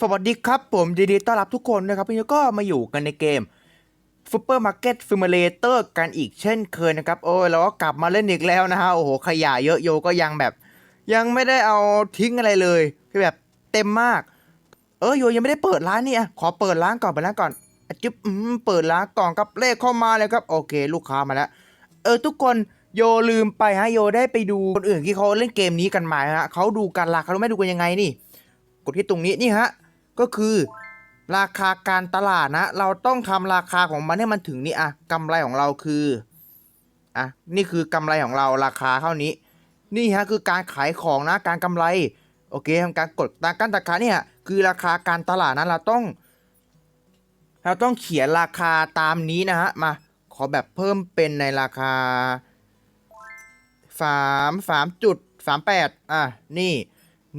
สวัสดีครับผมยินดีต้อนรับทุกคนนะครับวันนี้ก็มาอยู่กันในเกม Super Market Simulator กันอีกเช่นเคยนะครับ โอ้ยเราก็กลับมาเล่นอีกแล้วนะฮะโอ้โหขยะเยอะโยก็ยังแบบ ยังไม่ได้เอาทิ้งอะไรเลยคือแบบเต็มมาก เออโยยังไม่ได้เปิดร้านนี่อะขอเปิดร้านก่อนเปิดร้านก่อนจิ๊บอืมเปิดร้านก่อนครับเลขเข้ามาเลยครับ โอเค ลูกค้ามาแล้ว เออทุกคนโยลืมไปฮะโยได้ไปดูคนอื่นที่เขาเล่นเกมนี้กันมาฮะเขาดูกันราคาเขาไม่ดูกันยังไงนี่ กดที่ตรงนี้นี่ฮะ ก็คือ ราคาการตลาดนะ เราต้องทำราคาของมันให้มันถึงนี่อะกำไรของเราคืออะนี่คือกำไรของเราราคาเท่านี้ นี่ฮะคือการขายของนะการกำไร โอเคทำการกดตามการราคาเนี่ยคือราคาการตลาดนะเราต้องเราต้องเขียนราคาตามนี้นะฮะมาขอแบบเพิ่มเป็นในราคาสามสามจุดสามแปดอะนี่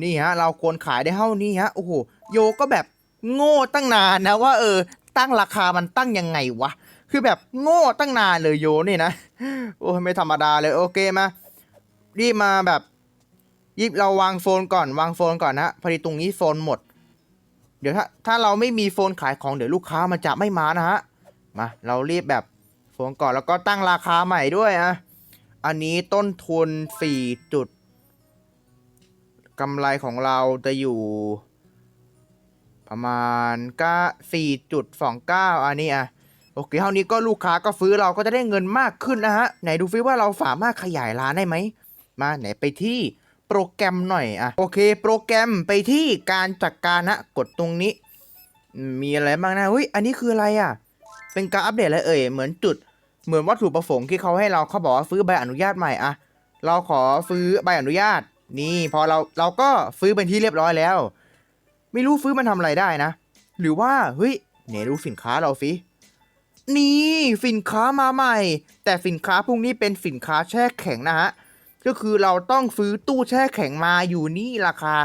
นี่ฮะ เราควรขายได้เท่านี้ฮะ โอ้โห โยก็แบบโง่ตั้งนานนะว่าเออ ตั้งราคามันตั้งยังไงวะ คือแบบโง่ตั้งนานเลยโยนี่นะ โอ้ยไม่ธรรมดาเลยโอเคมารีบมาแบบยิบเราวางโฟนก่อนวางโฟนก่อนนะพอดีตรงนี้โฟนหมด เดี๋ยวถ้าถ้าเราไม่มีโฟนขายของเดี๋ยวลูกค้ามันจะไม่มานะฮะมาเรารีบแบบโฟนก่อนแล้วก็ตั้งราคาใหม่ด้วยอะอันนี้ต้นทุน4จุดกำไรของเราจะอยู่ ประมาณก็สี่จุดสองเก้าอันนี้อะโอเคเท่านี้ก็ลูกค้าก็ซื้อเราก็จะได้เงินมากขึ้นนะฮะ ไหนดูฟิว่าเราสามารถขยายร้านได้ไหม มาไหนไปที่โปรแกรมหน่อยอะโอเค โปรแกรมไปที่การจัดการนะกดตรงนี้มมีอะไรบ้างนะเฮ้ยอันนี้คืออะไรอะ เป็นการอัปเดตอะไรเอ่ยเหมือนจุดเหมือนวัตถุประสงค์ที่เขาให้เราเขาบอกว่าซื้อใบอนุญาตใหม่อะเราขอซื้อใบอนุญาตนี่พอเราเราก็ซื้อเป็นที่เรียบร้อยแล้ว ไม่รู้ซื้อมันทำอะไรได้นะ หรือว่าเฮ้ยเนี่ยดูสินค้าเราสินี่สินค้ามาใหม่ แต่สินค้าพวกนี้เป็นสินค้าแช่แข็งนะฮะก็คือเราต้องซื้อตู้แช่แข็งมาอยู่นี่ราคา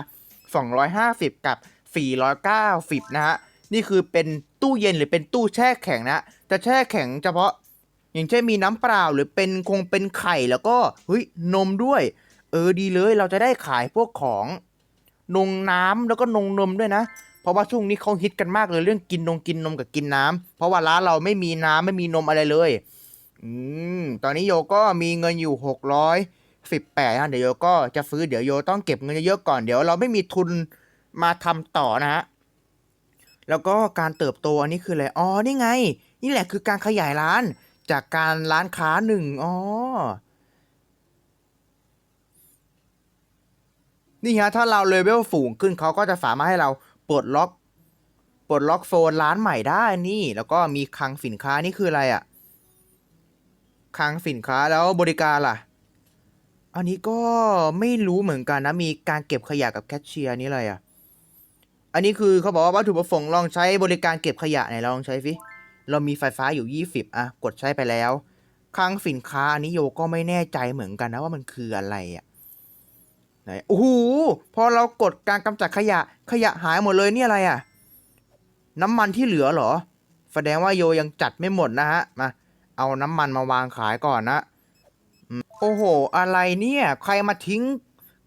250 กับ 490 นะฮะนี่คือเป็นตู้เย็นหรือเป็นตู้แช่แข็งนะจะแช่แข็งเฉพาะ อย่างเช่นมีน้ำเปล่าหรือเป็นคงเป็นไข่แล้วก็เฮ้ยนมด้วย เออดีเลยเราจะได้ขายพวกของ นงน้ำแล้วก็นงนมด้วยนะ เพราะว่าช่วงนี้เขาฮิตกันมากเลยเรื่องกินนงกินนมกับกินน้ำเพราะว่าร้านเราไม่มีน้ำไม่มีนมอะไรเลย อืมตอนนี้โยก็มีเงินอยู่หกร้อยสิบแปดนะเดี๋ยวโยก็จะซื้อเดี๋ยวโยต้องเก็บเงินเยอะๆก่อนเดี๋ยวเราไม่มีทุนมาทำต่อนะฮะแล้วก็การเติบโตอันนี้คืออะไรอ๋อนี่ไง นี่แหละคือการขยายร้านจากการร้านค้าหนึ่งอ๋อ นี่ฮะถ้าเราเลเวลสูงขึ้นเขาก็จะสามารถให้เราปลดล็อกปลดล็อกโซนร้านใหม่ได้นี่ แล้วก็มีคลังสินค้านี่คืออะไรอะ่ะคลังสินค้าแล้วบริการล่ะ อันนี้ก็ไม่รู้เหมือนกันนะ มีการเก็บขยะกับแคชเชียร์นี่อะไรอะ่ะ อันนี้คือเขาบอกว่าวัตถุประสงค์ลองใช้บริการเก็บขยะไหนลองใช้สิเรามีไฟฟ้าอยู่ 20 อะ กดใช้ไปแล้วคลังสินค้าอันนี้โยก็ไม่แน่ใจเหมือนกันนะว่ามันคืออะไรอะ ไหนโอ้โหพอเรากดการกำจัดขยะขยะหายหมดเลยนี่อะไรอะ น้ำมันที่เหลือเหรอ แสดงว่าโยยังจัดไม่หมดนะฮะมาเอาน้ำมันมาวางขายก่อนนะโอ้โห อะไรเนี่ย ใครมาทิ้ง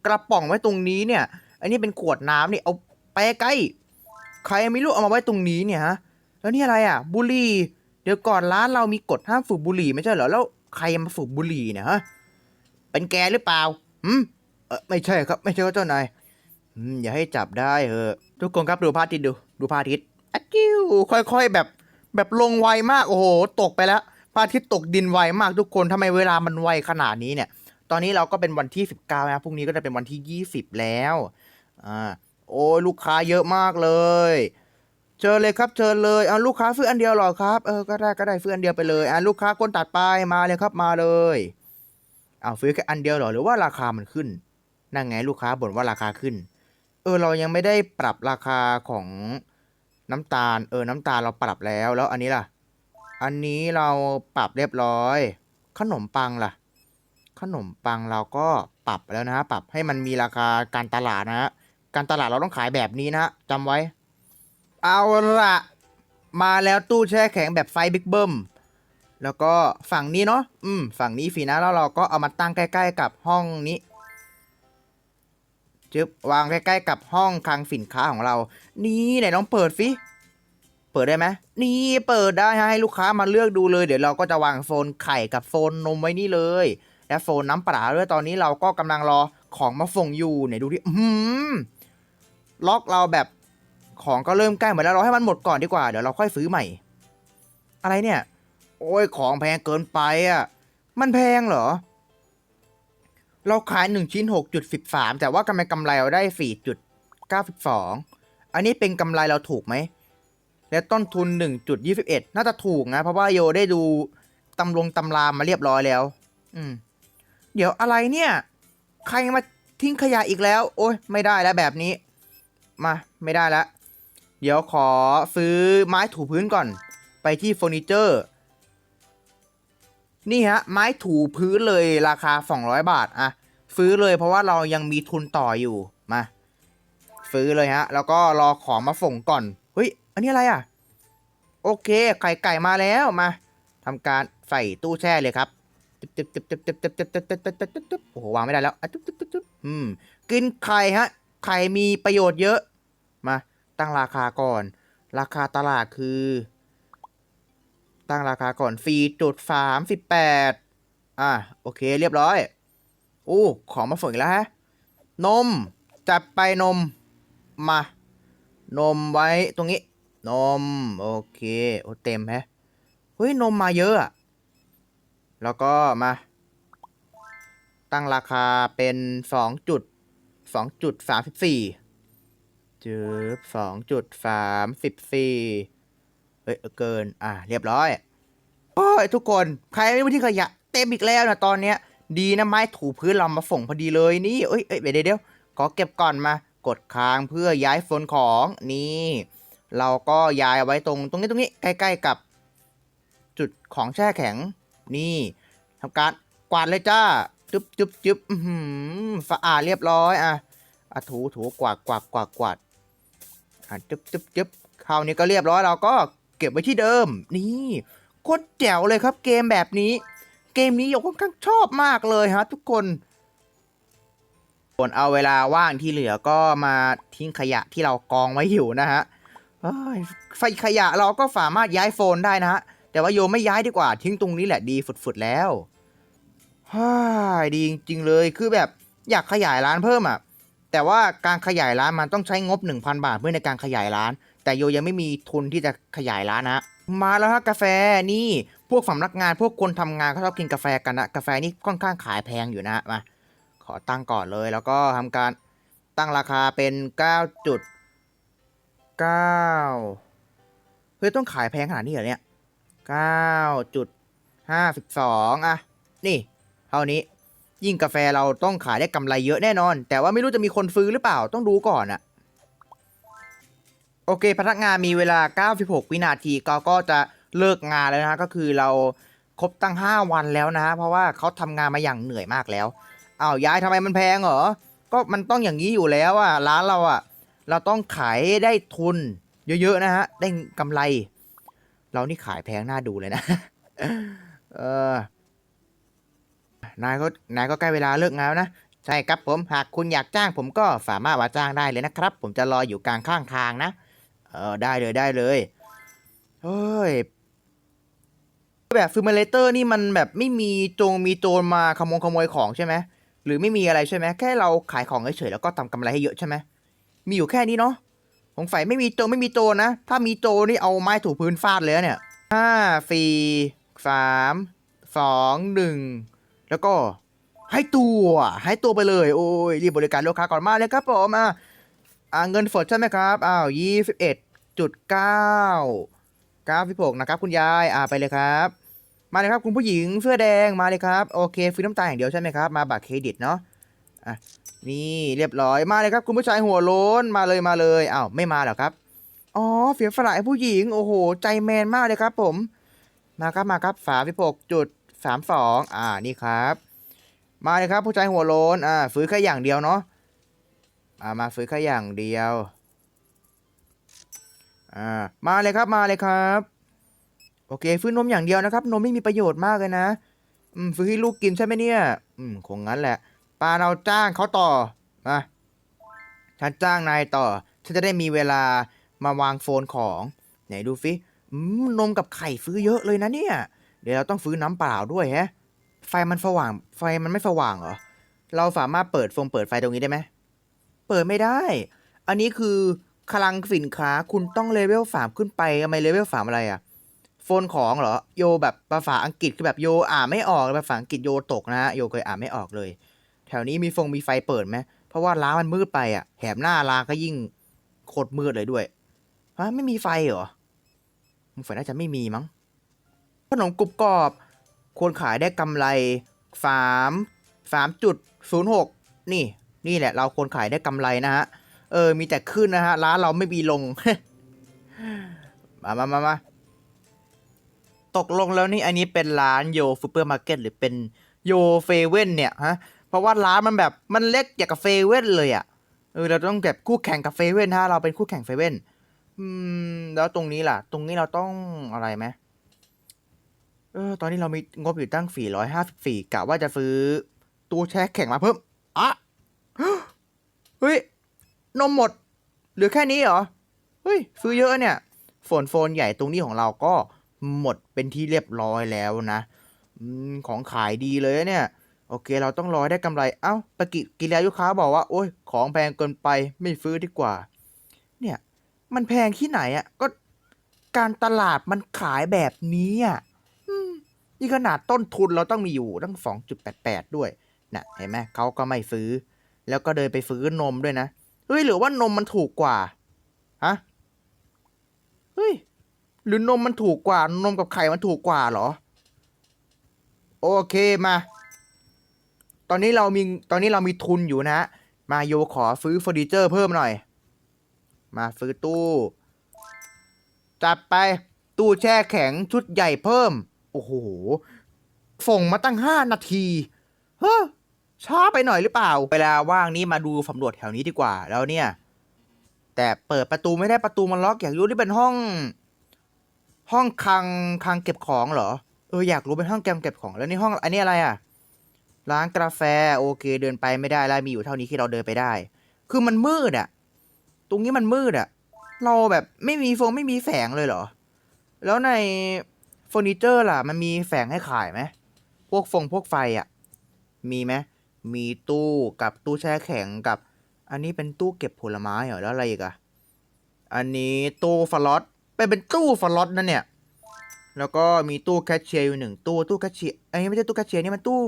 กระป๋องไว้ตรงนี้เนี่ย อันนี้เป็นขวดน้ำนี่เอาไปใกล้ ใครไม่รู้เอามาไว้ตรงนี้เนี่ยฮะ แล้วนี่อะไรอะ บุหรี่ เดี๋ยวก่อนร้านเรามีกฎห้ามสูบบุหรี่ไม่ใช่เหรอ แล้วใครมาสูบบุหรี่เนี่ยฮะ เป็นแกหรือเปล่า หืม เออไม่ใช่ครับ ไม่ใช่ครับเจ้านายอืมอย่าให้จับได้เออะทุกคนครับดูพระอาทิตย์ดู ดูพระอาทิตย์อะจิ้วค่อยๆแบบ แบบลงไวมากโอ้โห ตกไปแล้วพระอาทิตย์ตกดินไวมากทุกคนทำไมเวลามันไวขนาดนี้เนี่ย ตอนนี้เราก็เป็นวันที่ 19นะพรุ่งนี้ก็จะเป็นวันที่ 20 แล้วอ่าโอ้ยลูกค้าเยอะมากเลยเชิญเลยครับเชิญเลยเอาลูกค้าซื้ออันเดียวหรอครับเออก็ได้ก็ได้ซื้ออันเดียวไปเลยอะลูกค้าคนตัดไปมาเลยครับมาเลยเอาซื้อแค่อันเดียวหรอหรือว่าราคามันขึ้น นั่นไงลูกค้าบ่นว่าราคาขึ้น เออเรายังไม่ได้ปรับราคาของน้ำตาล เออน้ำตาลเราปรับแล้วแล้วอันนี้ล่ะ อันนี้เราปรับเรียบร้อย ขนมปังล่ะ ขนมปังเราก็ปรับแล้วนะฮะปรับให้มันมีราคาการตลาดนะฮะการตลาดเราต้องขายแบบนี้นะฮะจำไว้ เอาละมาแล้วตู้แช่แข็งแบบไฟบิ๊กเบิ้มแล้วก็ฝั่งนี้เนาะ อืม ฝั่งนี้ฟีนะแล้วเราก็เอามาตั้งใกล้ ๆ กับห้องนี้ จึบวางใกล้ๆกับห้องคลังสินค้าของเรา นี่ไหนลองเปิดสิเปิดได้ไหมนี่เปิดได้ฮะให้ลูกค้ามาเลือกดูเลย เดี๋ยวเราก็จะวางโซนไข่กับโซนนมไว้นี่เลย และโซนน้ำปลาด้วยตอนนี้เราก็กำลังรอของมาส่งอยู่ไหนดูดิอื้อหือล็อกเราแบบของก็เริ่มใกล้หมดแล้วเราให้มันหมดก่อนดีกว่าเดี๋ยวเราค่อยซื้อใหม่ อะไรเนี่ย โอ้ยของแพงเกินไปอะ มันแพงเหรอ เราขายหนึ่งชิ้นหกจุดสิบสามแต่ว่ากำไรกำไรเราได้สี่จุดเก้าสิบสองอันนี้เป็นกำไรเราถูกไหม และต้นทุนหนึ่งจุดยี่สิบเอ็ดน่าจะถูกนะ เพราะว่าโยได้ดูตำลงตำรามาเรียบร้อยแล้ว อืม เดี๋ยวอะไรเนี่ย ใครมาทิ้งขยะอีกแล้ว โอ้ยไม่ได้แล้วแบบนี้ มา ไม่ได้แล้ว เดี๋ยวขอซื้อไม้ถูพื้นก่อน ไปที่เฟอร์นิเจอร์ นี่ฮะ ไม้ถูพื้นเลยราคา 200 บาทอะซื้อเลยเพราะว่าเรายังมีทุนต่ออยู่มาซื้อเลยฮะ แล้วก็รอของมาส่งก่อนเฮ้ยอันนี้อะไรอะ โอเค ไข่ไก่มาแล้วมาทำการใส่ตู้แช่เลยครับตึ๊บตึ๊บตึ๊บตึ๊บตึ๊บตึ๊บตึ๊บตึ๊บตึ๊บตึ๊บตึ๊บตึ๊บโอ้โหวางไม่ได้แล้วอะตึ๊บตึ๊บตึ๊บตึ๊บอืมกินไข่ฮะ ไข่มีประโยชน์เยอะ มา ตั้งราคาก่อน ราคาตลาดคือ ตั้งราคาก่อนฟรีจุดสามสิบแปดอะ โอเคเรียบร้อยโอ้ของมาส่งอีกแล้วฮะ นม จัดไปนม มา นมไว้ตรงนี้ นม โอเค โอ้เต็มแฮะ เฮ้ย นมมาเยอะอะ แล้วก็มา ตั้งราคาเป็นสองจุดสองจุดสามสิบสี่จืบสองจุดสามสิบสี่ เฮ้ยเกิน อะเรียบร้อย โอ้ยทุกคนใครไม่รู้ที่ขยะ เต็มอีกแล้วนะตอนเนี้ย ดีนะไม้ถูพื้นเรามาส่งพอดีเลยนี่เอ้ยเอ้ยเดี๋ยวเดี๋ยวขอเก็บก่อนมากดค้างเพื่อย้ายโซนของนี่ เราก็ย้ายไว้ตรงตรงนี้ตรงนี้ใกล้ ๆกับ จุดของแช่แข็ง นี่ทำการกวาดเลยจ้าจุ๊บจุ๊บจุ๊บอื้อหือสะอาดเรียบร้อยอะอะถูถูกวาดกวาดกวาดกวาดอะจุ๊บจุ๊บจุ๊บคราวนี้ก็เรียบร้อยเราก็ เก็บไว้ที่เดิม นี่โคตรแจ๋วเลยครับเกมแบบนี้ เกมนี้โยค่อนข้างชอบมากเลยฮะทุกคนส่วนเอาเวลาว่างที่เหลือก็มาทิ้งขยะที่เรากองไว้อยู่นะฮะไฟขยะเราก็สามารถย้ายโฟนได้นะฮะ แต่ว่าโยมไม่ย้ายดีกว่า ทิ้งตรงนี้แหละดีฝุดๆแล้วฮ่าดีจริงๆเลยคือแบบอยากขยายร้านเพิ่มอะ แต่ว่าการขยายร้านมันต้องใช้งบ 1,000 บาทเพื่อในการขยายร้าน แต่โยยังไม่มีทุนที่จะขยายร้านนะ มาแล้วฮะกาแฟนี่พวกสำนักงานพวกคนทำงานเขาชอบกินกาแฟกันนะกาแฟนี่ค่อนข้างขายแพงอยู่นะมาขอตั้งก่อนเลยแล้วก็ทำการตั้งราคาเป็น9จุด9เฮ้ยต้องขายแพงขนาดนี้เหรอเนี่ยเก้าจุดห้าสิบสองอะนี่เท่านี้ยิ่งกาแฟเราต้องขายได้กำไรเยอะแน่นอน แต่ว่าไม่รู้จะมีคนซื้อหรือเปล่าต้องดูก่อนอะ โอเค พนักงานมีเวลา 96 วินาทีก็ก็จะเลิกงานแล้วนะก็คือเราครบตั้ง 5 วันแล้วนะ เพราะว่าเขาทำงานมาอย่างเหนื่อยมากแล้วอ้าวยายทำไมมันแพงเหรอ ก็มันต้องอย่างนี้อยู่แล้วอะร้านเราอะเราต้องขายได้ทุน เยอะๆนะฮะ ได้กำไร เรานี่ขายแพงน่าดูเลยนะ เออนายก็นายก็ใกล้เวลาเลิกงานแล้วนะใช่ครับผมหากคุณอยากจ้างผมก็สามารถมาจ้างได้เลยนะครับ ผมจะรออยู่กลางข้างทางนะ เออได้เลยได้เลยเฮ้ยแบบฟิมเลเตอร์นี่มันแบบไม่มีโจงมีโจรมาขโมยขโมยของใช่ไหมหรือไม่มีอะไรใช่ไหมแค่เราขายของเฉยๆแล้วก็ทำกำไรให้เยอะใช่ไหมมีอยู่แค่นี้เนาะสงสัยไม่มีโจรไม่มีโจรนะ ถ้ามีโจรนี่เอาไม้ถูพื้นฟาดเลยเนี่ยห้าสี่สามสองหนึ่งแล้วก็ให้ตัวให้ตัวไปเลย โอ้ยรีบบริการลูกค้าก่อนมาเลยครับผมอะ อ่าเงินสดใช่ไหมครับอ้าวยี่สิบเอ็ดจุดเก้าเก้าสิบหกนะครับ คุณยายอ่าไปเลยครับ มาเลยครับคุณผู้หญิงเสื้อแดงมาเลยครับโอเคฟรีน้ำตาอย่างเดียวใช่ไหมครับมาบัตรเครดิตเนาะอะนี่เรียบร้อยมาเลยครับคุณผู้ชายหัวโล้นมาเลยมาเลยอ้าวไม่มาหรอครับอ๋อเสียสละให้ผู้หญิงโอ้โห ใจแมนมากเลยครับผมมาครับมาครับฝาพิพกจุดสามสองอ่านี่ครับ มาเลยครับผู้ชายหัวโลนอ่าฟื้นแค่อย่างเดียวเนาะ อ่ามาฟื้นแค่อย่างเดียว อ่า มาเลยครับ มาเลยครับ โอเค ฟื้นนมอย่างเดียวนะครับ นมไม่มีประโยชน์มากเลยนะ อืมฟื้นให้ลูกกินใช่ไหมเนี่ย อืม คงงั้นแหละปลาเราจ้างเขาต่อ มาฉันจ้างนายต่อ ฉันจะได้มีเวลามาวางโฟนของ ไหนดูฟิอืมนมกับไข่ซื้อเยอะเลยนะเนี่ย เดี๋ยวเราต้องซื้อน้ำเปล่าด้วยฮะ ไฟมันสว่าง ไฟมันไม่สว่างเหรอ เราสามารถเปิดโฟมเปิดไฟตรงนี้ได้ไหม เปิดไม่ได้ อันนี้คือคลังสินค้าคุณต้องเลเวลสามขึ้นไปทำไมเลเวลสามอะไรอะโฟนของเหรอโยแบบภาษาอังกฤษคือแบบโยอ่านไม่ออกภาษาอังกฤษโยตกนะฮะโยเคยอ่านไม่ออกเลย แถวนี้มีฟงมีไฟเปิดไหมเพราะว่าร้านมันมืดไปอะแถมหน้าร้านก็ยิ่งโคตรมืดเลยด้วยฮะไม่มีไฟเหรอมันฝนน่าจะไม่มีมั้งขนมกรุบกรอบควรขายได้กำไรสามสามจุดศูนย์หกนี่ นี่แหละ เราควรขายได้กำไรนะฮะ เออ มีแต่ขึ้นนะฮะ ร้านเราไม่มีลง มามามามาตกลงแล้วนี่อันนี้เป็นร้านโยซูเปอร์มาร์เก็ตหรือเป็นโยเฟเว่นเนี่ยฮะ เพราะว่าร้านมันแบบมันเล็กอย่างกับเฟเว่นเลยอะ่ะ เออ เราต้องแบบคู่แข่งกับเฟเว่นถ้าเราเป็นคู่แข่งเฟเว่นอืม แล้วตรงนี้ล่ะ ตรงนี้เราต้องอะไรไหมเออ ตอนนี้เรามีงบอยู่ตั้ง 454กะว่าจะซื้อตู้แช่แข็งมาเพิ่มอะ เฮ้ย นมหมด เหลือแค่นี้เหรอ เฮ้ย ซื้อเยอะเนี่ย โฟนโฟนใหญ่ตรงนี้ของเราก็หมดเป็นที่เรียบร้อยแล้วนะอของขายดีเลยเนี่ย โอเค เราต้องรอได้กำไร เอ้าปะกิกิริยาลูกค้าบอกว่า โอ้ย ของแพงเกินไป ไม่ซื้อดีกว่า เนี่ย มันแพงที่ไหนอะ่ะ ก็การตลาดมันขายแบบนี้อะนี่ขนาดต้นทุนเราต้องมีอยู่ตั้งสองจุดแปดแปดด้วยน่ะเห็นไหมเขาก็ไม่ซื้อ แล้วก็เดินไปซื้อนมด้วยนะ เฮ้ย หรือว่านมมันถูกกว่า ฮะ เฮ้ย หรือนมมันถูกกว่า นมกับไข่มันถูกกว่าเหรอ โอเคมา ตอนนี้เรามี ตอนนี้เรามีทุนอยู่นะ มาโยขอซื้อเฟอร์นิเจอร์เพิ่มหน่อย มาซื้อตู้ จัดไป ตู้แช่แข็งชุดใหญ่เพิ่ม โอ้โห ส่งมาตั้งห้านาที เฮ้อ ช้าไปหน่อยหรือเปล่า เวลาว่างนี้มาดูสำรวจแถวนี้ดีกว่าแล้วเนี่ย แต่เปิดประตูไม่ได้ประตูมันล็อกอยากรู้ที่เป็นห้อง ห้องคลังคลังเก็บของเหรอเอออยากรู้เป็นห้องแกมเก็บของแล้วนี่ห้องอันนี้อะไรอะร้านกาแฟโอเคเดินไปไม่ได้แล้วมีอยู่เท่านี้ที่เราเดินไปได้ คือมันมืดอะ ตรงนี้มันมืดอะ เราแบบไม่มีโฟมไม่มีแสงเลยเหรอ แล้วในเฟอร์นิเจอร์ล่ะ มันมีแสงให้ขายไหมพวกฟงพวกไฟอะ มีไหม มีตู้กับตู้แช่แข็งกับ อันนี้เป็นตู้เก็บผลไม้เหรอแล้วอะไรอีกอะอันนี้ตู้ฟลอตเป็นเป็นตู้ฟลอตนั่นเนี่ย แล้วก็มีตู้แคชเชียร์อยู่หนึ่งตู้ตู้แคชเชียร์อันนี้ไม่ใช่ตู้แคชเชียร์นี่มันตู้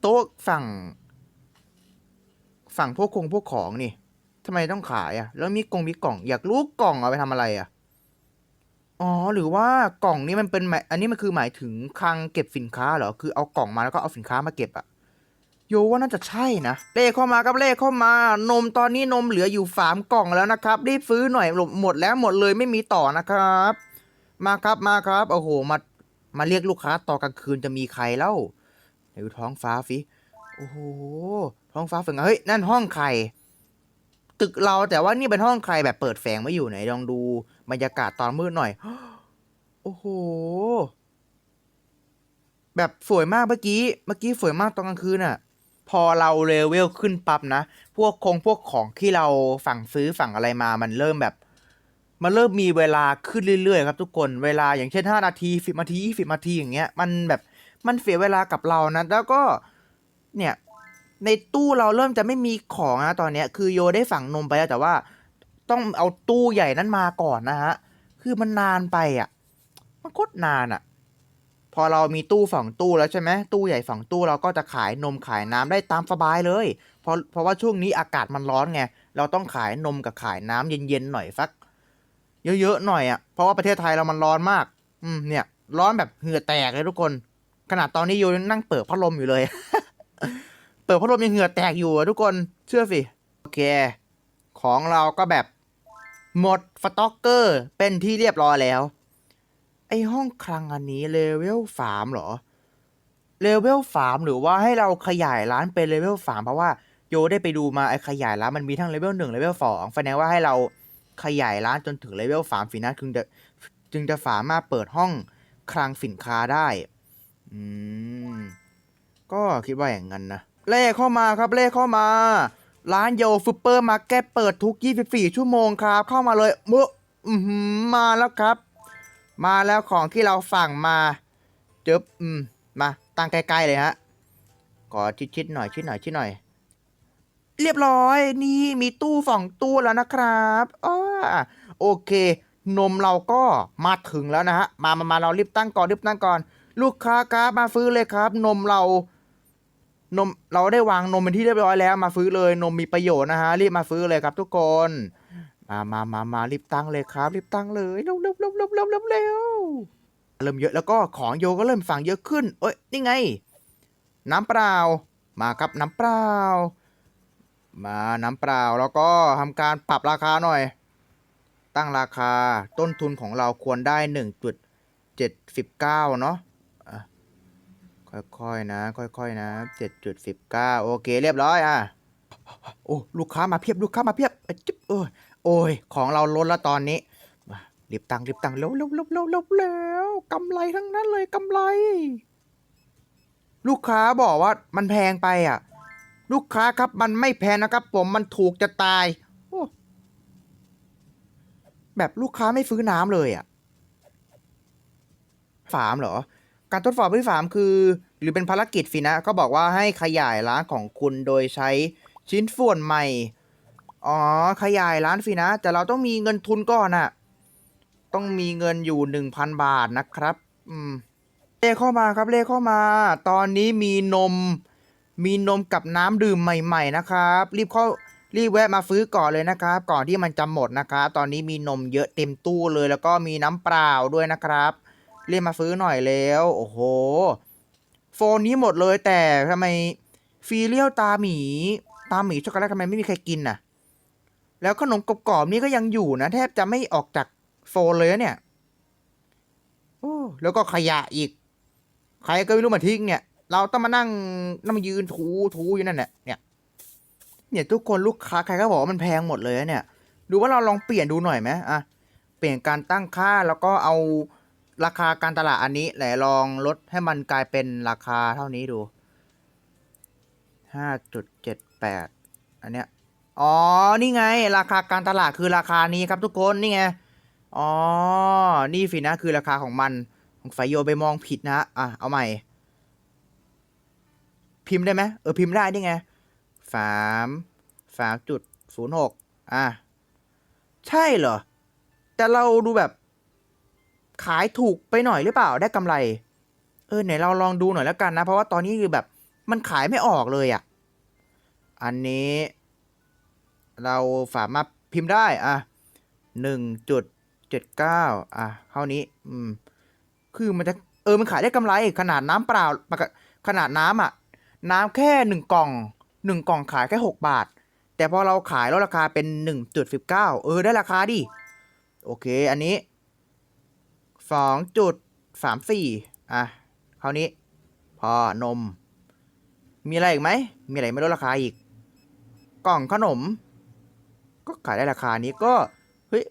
โต๊ะฝั่ง ฝั่งพวกคงพวกของนี่ทำไมต้องขายอะแล้วมีกล่องมีกล่อง อยากรู้กล่องเอาไปทำอะไรอะอ๋อหรือว่ากล่องนี้มันเป็นหมายอันนี้มันคือหมายถึงคลังเก็บสินค้าเหรอคือเอากล่องมาแล้วก็เอาสินค้ามาเก็บอะ โยว่าน่าจะใช่นะ เลขเข้ามาครับเลขเข้ามา นมตอนนี้นมเหลืออยู่สามกล่องแล้วนะครับ รีบซื้อหน่อยหมดแล้วหมดเลยไม่มีต่อนะครับ มาครับมาครับโอ้โหมามาเรียกลูกค้าต่อกลางคืนจะมีใครเล่าไหนดูท้องฟ้าฟิโอ้โหท้องฟ้าฝนเฮ้ยนั่นห้องใครตึกเราแต่ว่านี่เป็นห้องใครแบบเปิดแฝงไม่อยู่ไหนลองดูบรรยากาศตอนมืดหน่อยโอ้โหแบบสวยมากเมื่อกี้ เมื่อกี้สวยมากตอนกลางคืนอะ พอเราเลเวลขึ้นปั๊บนะ พวกคงพวกของที่เราสั่งซื้อสั่งอะไรมามันเริ่มแบบ มันเริ่มมีเวลาขึ้นเรื่อยๆ ครับทุกคนเวลาอย่างเช่น 5 นาที 10 นาที 20 นาทีอย่างเงี้ยมันแบบมันเสียเวลากับเรานะ แล้วก็เนี่ยในตู้เราเริ่มจะไม่มีของนะตอนเนี้ย คือโยได้สั่งนมไปแล้วแต่ว่า ต้องเอาตู้ใหญ่นั้นมาก่อนนะฮะคือมันนานไปอะ มันโคตรนานอะ พอเรามีตู้สองตู้แล้วใช่ไหมตู้ใหญ่สองตู้เราก็จะขายนมขายน้ำได้ตามสบายเลยเพราะเพราะว่าช่วงนี้อากาศมันร้อนไงเราต้องขายนมกับขายน้ำเย็นๆหน่อยสัก เยอะๆหน่อยอะ่ะเพราะว่าประเทศไทยเรามันร้อนมาก อืมเนี่ย ร้อนแบบเหงื่อแตกเลยทุกคน ขนาดตอนนี้โยนั่งเปิดพัดลมอยู่เลย เปิดพัดลมยังเหงื่อแตกอยู่ทุกคนเชื่อสิโอเค ของเราก็แบบหมดสต็อกเกอร์เป็นที่เรียบร้อยแล้ว ไอห้องคลังอันนี้เลเวลสามเหรอ เลเวลสามหรือว่าให้เราขยายร้านเป็นเลเวลสามเพราะว่าโยได้ไปดูมาไอขยายร้านมันมีทั้งเลเวลหนึ่งเลเวลสองแสดงว่าให้เราขยายร้านจนถึงเลเวลสามสินะจึงจะจึงจะสามารถเปิดห้องคลังสินค้าได้ อืม ก็คิดว่าอย่างนั้นนะ เลขเข้ามาครับ เลขเข้ามา ร้านโยฟูเปอร์มาร์เก็ตเปิดทุก 24 ชั่วโมงครับ เข้ามาเลยเมื่อมาแล้วครับ มาแล้วของที่เราสั่งมาเจ็บอืมมาตั้งใกล้ๆเลยฮะขอชิดๆหน่อยชิดหน่อยชิดหน่อย เรียบร้อยนี่มีตู้สองตู้แล้วนะครับอ้าโอเคนมเราก็มาถึงแล้วนะฮะ มามามาเรารีบตั้งก่อนรีบตั้งก่อน ลูกค้าครับมาซื้อเลยครับ นมเรา นมเราได้วางนมเป็นที่เรียบร้อยแล้ว มาซื้อเลย นมมีประโยชน์นะฮะรีบมาซื้อเลยครับทุกคน มามามามารีบตั้งเลยครับรีบตั้งเลยเร็วเร็วเร็วเร็วเร็วเร็วเร็วเริ่มเยอะแล้วก็ของโยก็เริ่มสั่งเยอะขึ้น เอ้ยนี่ไง น้ำเปล่า มาครับน้ำเปล่า มาน้ำเปล่าแล้วก็ทำการปรับราคาหน่อย ตั้งราคาต้นทุนของเราควรได้หนึ่งจุดเจ็ดสิบเก้าเนาะค่อยๆนะ ค่อยๆนะเจ็ดจุดสิบเก้าโอเคเรียบร้อยอะโอ้ลูกค้ามาเพียบลูกค้ามาเพียบอะจิ๊บโอ้ย โอ้ย ของเราล้นแล้วตอนนี้รีบตังค์รีบตังค์เร็วเร็วเร็วเร็วเร็วแล้วกำไรทั้งนั้นเลยกำไร ลูกค้าบอกว่ามันแพงไปอะ ลูกค้าครับมันไม่แพงนะครับ ผมมันถูกจะตายแบบลูกค้าไม่ซื้อน้ำเลยอะ ฝามเหรอ การทดสอบที่สามคือ หรือเป็นภารกิจสินะ ก็บอกว่าให้ขยายร้านของคุณโดยใช้ชิ้นส่วนใหม่ อ๋อ ขยายร้านสินะ แต่เราต้องมีเงินทุนก่อนอะต้องมีเงินอยู่หนึ่งพันบาทนะครับ อืม เลขเข้ามาครับเลขเข้ามา ตอนนี้มีนม มีนมกับน้ำดื่มใหม่ ๆ นะครับ รีบเข้ารีบแวะมาซื้อก่อนเลยนะครับ ก่อนที่มันจะหมดนะครับ ตอนนี้มีนมเยอะเต็มตู้เลย แล้วก็มีน้ำเปล่าด้วยนะครับรีบมาซื้อหน่อยแล้ว โอ้โห โฟนนี้หมดเลยแต่ทำไมฟีเรียลตาหมี ตาหมีช็อกโกแลตทำไมไม่มีใครกินน่ะ แล้วขนมกรอบๆนี่ก็ยังอยู่นะ แทบจะไม่ออกจากโฟนเลยเนี่ยโอ้แล้วก็ขยะอีก ใครก็ไม่รู้มาทิ้งเนี่ย เราต้องมานั่งนั่งมายืนถูถูอยู่นั่นแหละเนี่ยเนี่ยทุกคนลูกค้าใครก็บอกว่ามันแพงหมดเลยเนี่ย ดูว่าเราลองเปลี่ยนดูหน่อยไหมอะเปลี่ยนการตั้งค่าแล้วก็เอาราคาการตลาดอันนี้ไหนลองลดให้มันกลายเป็นราคาเท่านี้ดูห้าจุดเจ็ดแปดอันเนี้ย อ๋อ นี่ไง ราคาการตลาดคือราคานี้ครับทุกคนนี่ไง อ๋อ นี่สินะคือราคาของมันของไฟโยไปมองผิดนะอะ เอาใหม่ พิมพ์ได้ไหมเออพิมพ์ได้นี่ไงสามสามจุดศูนย์หกอะ ใช่เหรอ แต่เราดูแบบ ขายถูกไปหน่อยหรือเปล่าได้กำไร เออไหนเราลองดูหน่อยแล้วกันนะ เพราะว่าตอนนี้คือแบบ มันขายไม่ออกเลยอะ่ะ อันนี้ เราสามารถพิมพ์ได้อะหนึ่งจุดเจ็ดเก้าอะเท่านี้ อืม คือมันจะเออมันขายได้กำไรขนาดน้ำเปล่าขนาดน้ำอะ น้ำแค่หนึ่งกล่องหนึ่งกล่องขายแค่หกบาท แต่พอเราขายลดราคาเป็นหนึ่งจุดสิบเก้าเออได้ราคาดิโอเค อันนี้สองจุดสามสี่อะคราวนี้ พอนม มีอะไรอีกไหม มีอะไรไม่ลดราคาอีก กล่องขนม ก็ขายได้ราคานี้ก็ เฮ้ย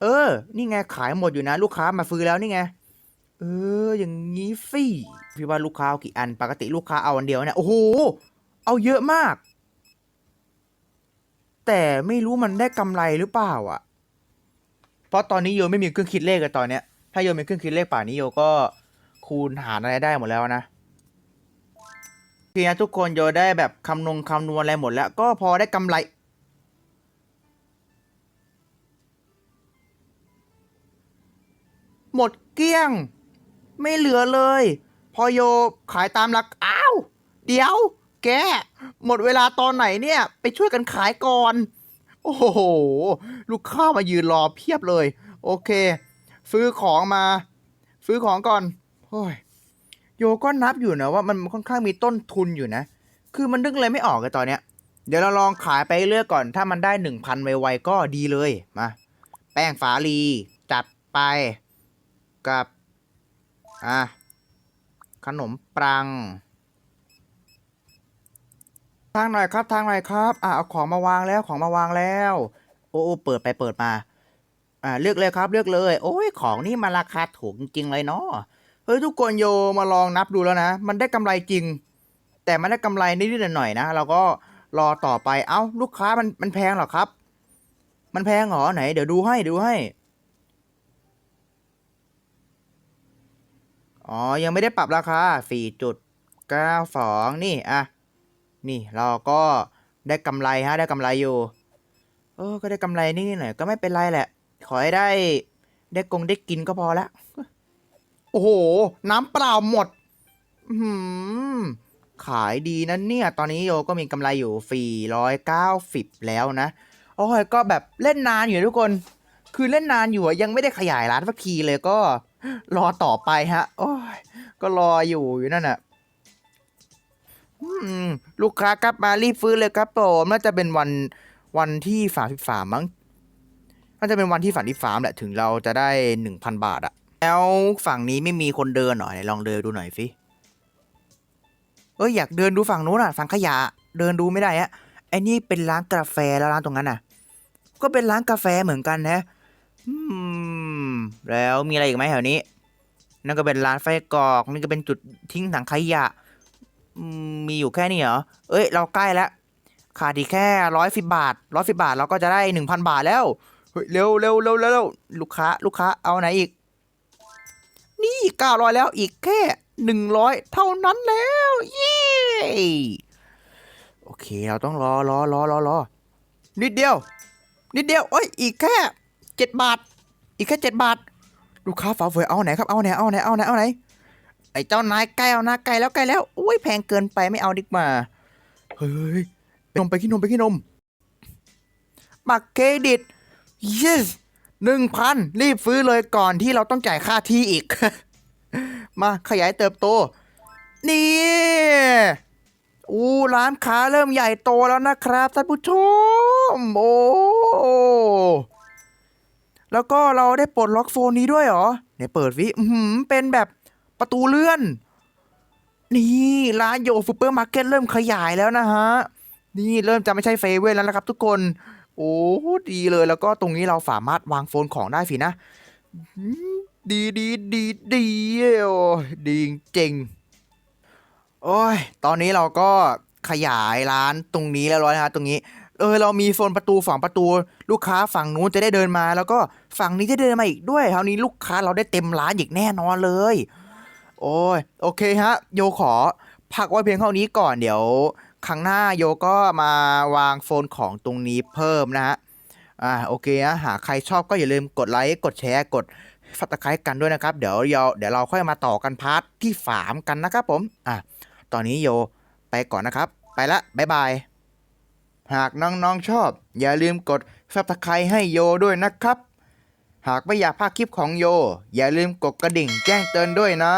เออ นี่ไงขายหมดอยู่นะ ลูกค้ามาซื้อแล้วนี่ไง เออ อย่างงี้สิพี่ว่าลูกค้าเอากี่อัน ปกติลูกค้าเอาอันเดียวเนี่ยโอ้โห เอาเยอะมาก แต่ไม่รู้มันได้กำไรหรือเปล่าอะ เพราะตอนนี้โยไม่มีเครื่องคิดเลขเลยตอนเนี้ย ถ้าโยมีเครื่องคิดเลขป่านนี้โยก็คูณหารอะไรได้หมดแล้วนะทีนี้ทุกคนโยได้แบบคำนงคำนวณอะไรหมดแล้ว ก็พอได้กำไร หมดเกลี้ยง ไม่เหลือเลย พอโยขายตามหลักอ้าวเดี๋ยว แก หมดเวลาตอนไหนเนี่ย ไปช่วยกันขายก่อน โอ้โห ลูกค้ามายืนรอเพียบเลย โอเค ซื้อของมา ซื้อของก่อนโอ้ยโยก็นับอยู่นะว่ามันค่อนข้างมีต้นทุนอยู่นะ คือมันนึกอะไรไม่ออกเลยตอนเนี้ย เดี๋ยวเราลองขายไปเรื่อยก่อน ถ้ามันได้หนึ่งพันไวๆก็ดีเลย มา แป้งฝาลี จัดไป กับ อะ ขนมปัง ทางหน่อยครับ ทางหน่อยครับ อะเอาของมาวางแล้ว ของมาวางแล้ว โอ้เปิดไปเปิดมา อ่าเลือกเลยครับ เลือกเลย โอ้ย ของนี่มาราคาถูกจริงเลยเนาะ เฮ้ยทุกคนโยมาลองนับดูแล้วนะ มันได้กำไรจริง แต่มันได้กำไรนิดๆหน่อยๆนะ เราก็รอต่อไป เอ้า ลูกค้ามันมันแพงหรอครับ มันแพงเหรอไหน เดี๋ยวดูให้ ดูให้ อ๋อ ยังไม่ได้ปรับราคา 4.92 นี่ อะ นี่เราก็ได้กำไรฮะ ได้กำไรอยู่ เออ ก็ได้กำไรนิดหน่อย ก็ไม่เป็นไรแหละ ขอให้ได้ ได้กงได้กินก็พอละ โอ้โห น้ำเปล่าหมด อือหือขายดีนะเนี่ย ตอนนี้โยก็มีกำไรอยู่ 490 แล้วนะ โอ้ย ก็แบบเล่นนานอยู่ทุกคน คือเล่นนานอยู่ยังไม่ได้ขยายร้านสักทีเลยก็ รอต่อไปฮะ โอ้ย ก็รออยู่อยู่นั่นน่ะลูกค้าครับมารีบฟื้นเลยครับผมน่าจะเป็นวันวันที่สามสิบสามมั้งน่าจะเป็นวันที่สามสิบสามแหละถึงเราจะได้หนึ่งพันบาทอะแล้วฝั่งนี้ไม่มีคนเดินหน่อยลองเดินดูหน่อยสิเอ้ยอยากเดินดูฝั่งนู้นอะฝั่งขยะ เดินดูไม่ได้อะไอ้นี่เป็นร้านกาแฟแล้วร้านตรงนั้นน่ะ ก็เป็นร้านกาแฟเหมือนกันนะอืม แล้วมีอะไรอีกไหมแถวนี้ นั่นก็เป็นร้านไฟกรอกนี่ก็เป็นจุดทิ้งถังขยะ มีอยู่แค่นี้เหรอ เอ้ย เราใกล้แล้ว ขาดอีกแค่ร้อยสิบบาทร้อยสิบาทเราก็จะได้หนึ่งพันบาทแล้วเฮ้ยเร็วเร็วเร็วเร็วเร็วลูกค้า ลูกค้า เอาไหนอีก นี่เก้าร้อยแล้วอีกแค่หนึ่งร้อยเท่านั้นแล้ว เย้โอเค เราต้องรอรอรอรอรอนิดเดียว นิดเดียวเอ้ย อีกแค่เจ็ดบาท อีกแค่เจ็ดบาท ลูกค้าฝาเฟยเอาไหนครับ เอาไหน เอาไหน เอาไหน เอาไหน ไอ้เจ้านายใกล้เอานะใกล้แล้วใกล้แล้วโอ้ยแพงเกินไปไม่เอาดีกว่า เฮ้ยนมไปขี้นมไปขี้นม บัตรเครดิต yes หนึ่งพันรีบซื้อเลยก่อนที่เราต้องจ่ายค่าที่อีก มาขยายเติบโต นี่อู้ร้านค้าเริ่มใหญ่โตแล้วนะครับท่านผู้ชม โอ้ แล้วก็เราได้ปลดล็อกโฟนนี้ด้วยเหรอเนี่ยเปิดวิอือหือเป็นแบบประตูเลื่อน นี่ร้านโยซูเปอร์มาร์เก็ตเริ่มขยายแล้วนะฮะ นี่เริ่มจะไม่ใช่เฟเว่นแล้วนะครับทุกคน โอ้ดีเลยแล้วก็ตรงนี้เราสามารถวางโฟนของได้สินะ ดีดีดีดีโอ้ยดีจริง โอ้ย ตอนนี้เราก็ขยายร้านตรงนี้แล้วร้อยนะฮะตรงนี้ เออเรามีโซนประตูฝั่งประตู ลูกค้าฝั่งนู้นจะได้เดินมา แล้วก็ฝั่งนี้จะเดินมาอีกด้วยคราวนี้ลูกค้าเราได้เต็มร้านอีกแน่นอนเลย โอ้ยโอเคฮะ โยขอพักไว้เพียงเท่านี้ก่อนเดี๋ยวครั้งหน้าโยก็มาวางโฟนของตรงนี้เพิ่มนะฮะอ่าโอเคนะหากใครชอบก็อย่าลืมกดไลค์กดแชร์กดฟัตไครกันด้วยนะครับ เดี๋ยวเราเดี๋ยวเราค่อยมาต่อกันพาร์ทที่สามกันนะครับผม อะ ตอนนี้โยไปก่อนนะครับ ไปละ บ๊ายบาย หากน้องๆชอบ อย่าลืมกดซับสไครให้โยด้วยนะครับ หากไม่อยากพลาดคลิปของโย อย่าลืมกดกระดิ่งแจ้งเตือนด้วยนะ